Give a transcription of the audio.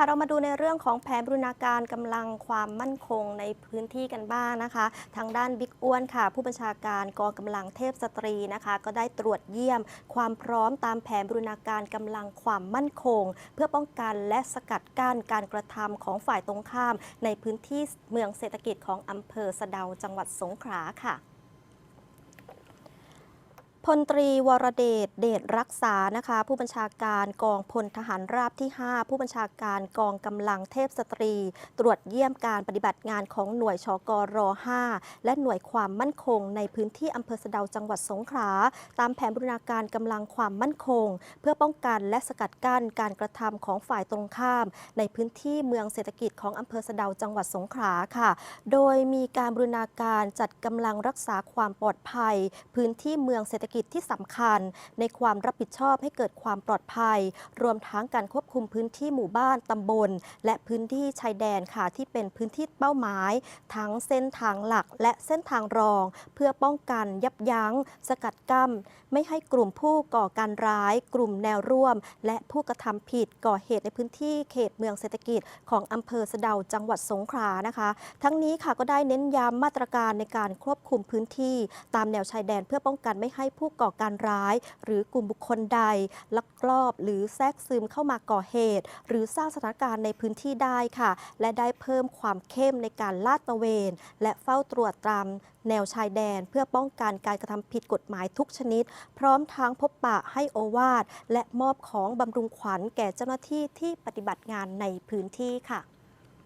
ค่ะเรามาดูในเรื่องของแผนบรูรณาการกำลังความมั่นคงในพื้นที่กันบ้างนะคะ ทางด้านบิ๊กอ้วนค่ะ ผู้บัญชาการกองกำลังเทพสตรีนะคะ ก็ได้ตรวจเยี่ยม ความพร้อมตามแผนบรูรณาการกำลังความมั่นคง เพื่อป้องกันและสกัดกั้นการกระทำของฝ่ายตรงข้าม ในพื้นที่เมืองเศรษฐกิจของอำเภอสะเดาจังหวัดสงขลาค่ะ พลตรีวรเดชเดชรักษานะคะ ผู้บัญชาการกองพลทหารราบที่ 5 ผู้บัญชาการกองกำลังเทพสตรี ตรวจเยี่ยมการปฏิบัติงานของหน่วยชกร5และหน่วยความมั่นคง ในพื้นที่อำเภอสะเดาจังหวัดสงขลาตามแผนบรูรณาการกำลังความมั่นคง เพื่อป้องกันและสกัดกั้นการกระทำของฝ่ายตรงข้าม ในพื้นที่เมืองเศรษฐกิจของอำเภอสะเดาจังหวัดสงขลาค่ะ โดยมีการบรูรณาการจัดกำลังรักษาความปลอดภัย พื้นที่เมืองเศรษฐกิจที่สำคัญ ในความรับผิดชอบให้เกิดความปลอดภัย รวมทั้งการควบคุมพื้นที่หมู่บ้านตำบล และพื้นที่ชายแดนค่ะที่เป็นพื้นที่เป้าหมาย ทั้งเส้นทางหลักและเส้นทางรอง เพื่อป้องกันยับยั้ง สกัดกั้มไม่ให้กลุ่มผู้ก่อการร้าย กลุ่มแนวร่วม และผู้กระทำผิดก่อเหตุในพื้นที่เขตเมืองเศรษฐกิจของอำเภอสะเดาจังหวัดสงขลานะคะ ทั้งนี้ค่ะก็ได้เน้นย้ำมาตรการในการควบคุมพื้นที่ ตามแนวชายแดนเพื่อป้องกันไม่ให้ผู้ผู้ก่อการร้าย หรือกลุ่มบุคคลใด ลักลอบหรือแทรกซึมเข้ามาก่อเหตุ หรือสร้างสถานการณ์ในพื้นที่ได้ค่ะ และได้เพิ่มความเข้มในการลาดตระเวน และเฝ้าตรวจตามแนวชายแดน เพื่อป้องกันการกระทำผิดกฎหมายทุกชนิด พร้อมทั้งพบปะให้โอวาทและมอบของบำรุงขวัญแก่เจ้าหน้าที่ที่ปฏิบัติงานในพื้นที่ค่ะ